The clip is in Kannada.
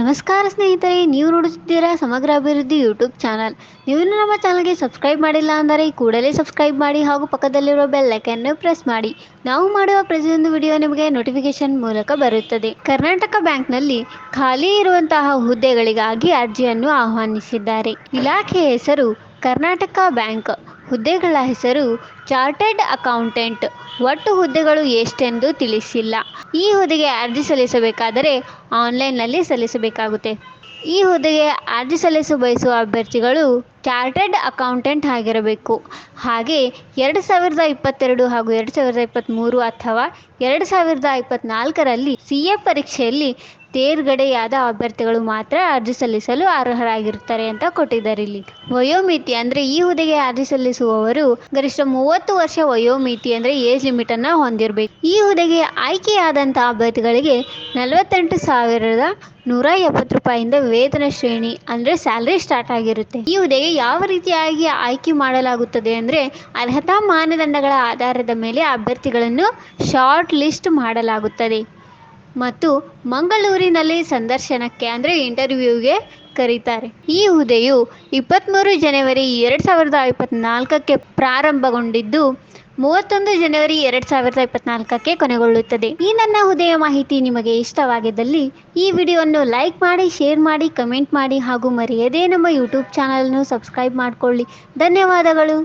ನಮಸ್ಕಾರ ಸ್ನೇಹಿತರೆ, ನೀವು ನೋಡುತ್ತಿದ್ದೀರಾ ಸಮಗ್ರ ಅಭಿವೃದ್ಧಿ ಯೂಟ್ಯೂಬ್ ಚಾನಲ್. ನೀವು ನಮ್ಮ ಚಾನಲ್ಗೆ ಸಬ್ಸ್ಕ್ರೈಬ್ ಮಾಡಿಲ್ಲ ಅಂದರೆ ಕೂಡಲೇ ಸಬ್ಸ್ಕ್ರೈಬ್ ಮಾಡಿ ಹಾಗೂ ಪಕ್ಕದಲ್ಲಿರುವ ಐಕನ್ನು ಪ್ರೆಸ್ ಮಾಡಿ. ನಾವು ಮಾಡುವ ಪ್ರತಿಯೊಂದು ವಿಡಿಯೋ ನಿಮಗೆ ನೋಟಿಫಿಕೇಶನ್ ಮೂಲಕ ಬರುತ್ತದೆ. ಕರ್ನಾಟಕ ಬ್ಯಾಂಕ್ನಲ್ಲಿ ಖಾಲಿ ಇರುವಂತಹ ಹುದ್ದೆಗಳಿಗಾಗಿ ಅರ್ಜಿಯನ್ನು ಆಹ್ವಾನಿಸಿದ್ದಾರೆ. ಇಲಾಖೆಯ ಹೆಸರು ಕರ್ನಾಟಕ ಬ್ಯಾಂಕ್. ಹುದ್ದೆಗಳ ಹೆಸರು ಚಾರ್ಟೆಡ್ ಅಕೌಂಟೆಂಟ್. ಒಟ್ಟು ಹುದ್ದೆಗಳು ಎಷ್ಟೆಂದು ತಿಳಿಸಿಲ್ಲ. ಈ ಹುದ್ದೆಗೆ ಅರ್ಜಿ ಸಲ್ಲಿಸಬೇಕಾದರೆ ಆನ್ಲೈನ್ನಲ್ಲಿ ಸಲ್ಲಿಸಬೇಕಾಗುತ್ತೆ. ಈ ಹುದ್ದೆಗೆ ಅರ್ಜಿ ಸಲ್ಲಿಸಲು ಬಯಸುವ ಅಭ್ಯರ್ಥಿಗಳು ಚಾರ್ಟೆಡ್ ಅಕೌಂಟೆಂಟ್ ಆಗಿರಬೇಕು. ಹಾಗೆ ಎರಡು ಸಾವಿರದ ಇಪ್ಪತ್ತೆರಡು ಹಾಗೂ ಎರಡು ಸಾವಿರದ ಇಪ್ಪತ್ತ್ಮೂರು ಅಥವಾ ಎರಡು ಸಾವಿರದ ಇಪ್ಪತ್ತ್ನಾಲ್ಕರಲ್ಲಿ ಸಿ ಎ ಪರೀಕ್ಷೆಯಲ್ಲಿ ತೇರ್ಗಡೆಯಾದ ಅಭ್ಯರ್ಥಿಗಳು ಮಾತ್ರ ಅರ್ಜಿ ಸಲ್ಲಿಸಲು ಅರ್ಹರಾಗಿರುತ್ತಾರೆ ಅಂತ ಕೊಟ್ಟಿದ್ದಾರೆ ಇಲ್ಲಿ. ವಯೋಮಿತಿ ಅಂದರೆ ಈ ಹುದ್ದೆಗೆ ಅರ್ಜಿ ಸಲ್ಲಿಸುವವರು ಗರಿಷ್ಠ ಮೂವತ್ತು ವರ್ಷ ವಯೋಮಿತಿ ಅಂದರೆ ಏಜ್ ಲಿಮಿಟ್ ಲಿಮಿಟನ್ನು ಹೊಂದಿರಬೇಕು. ಈ ಹುದ್ದೆಗೆ ಆಯ್ಕೆಯಾದಂತಹ ಅಭ್ಯರ್ಥಿಗಳಿಗೆ ನಲವತ್ತೆಂಟು ಸಾವಿರದ ನೂರ ಎಪ್ಪತ್ತು ರೂಪಾಯಿಂದ ವೇತನ ಶ್ರೇಣಿ ಅಂದರೆ ಸ್ಯಾಲ್ರಿ ಸ್ಟಾರ್ಟ್ ಆಗಿರುತ್ತೆ. ಈ ಹುದ್ದೆಗೆ ಯಾವ ರೀತಿಯಾಗಿ ಆಯ್ಕೆ ಮಾಡಲಾಗುತ್ತದೆ ಅಂದರೆ ಅರ್ಹತಾ ಮಾನದಂಡಗಳ ಆಧಾರದ ಮೇಲೆ ಅಭ್ಯರ್ಥಿಗಳನ್ನು ಶಾರ್ಟ್ ಲಿಸ್ಟ್ ಮಾಡಲಾಗುತ್ತದೆ. ಮತ್ತು ಮಂಗಳೂರಿನಲ್ಲಿ ಸಂದರ್ಶನಕ್ಕೆ, ಅಂದರೆ ಇಂಟರ್ವ್ಯೂಗೆ ಕರೀತಾರೆ. ಈ ಹುದ್ದೆಯು ಇಪ್ಪತ್ತ್ಮೂರು ಜನವರಿ ಎರಡು ಸಾವಿರದ ಇಪ್ಪತ್ತ್ನಾಲ್ಕಕ್ಕೆ ಪ್ರಾರಂಭಗೊಂಡಿದ್ದು, ಮೂವತ್ತೊಂದು ಜನವರಿ ಎರಡು ಸಾವಿರದ ಇಪ್ಪತ್ತ್ನಾಲ್ಕಕ್ಕೆ ಕೊನೆಗೊಳ್ಳುತ್ತದೆ. ಈ ನನ್ನ ಹುದ್ದೆಯ ಮಾಹಿತಿ ನಿಮಗೆ ಇಷ್ಟವಾಗಿದ್ದಲ್ಲಿ, ಈ ವಿಡಿಯೋವನ್ನು ಲೈಕ್ ಮಾಡಿ, ಶೇರ್ ಮಾಡಿ, ಕಮೆಂಟ್ ಮಾಡಿ ಹಾಗೂ ಮರೆಯದೇ ನಮ್ಮ ಯೂಟ್ಯೂಬ್ ಚಾನಲನ್ನು ಸಬ್ಸ್ಕ್ರೈಬ್ ಮಾಡಿಕೊಳ್ಳಿ. ಧನ್ಯವಾದಗಳು.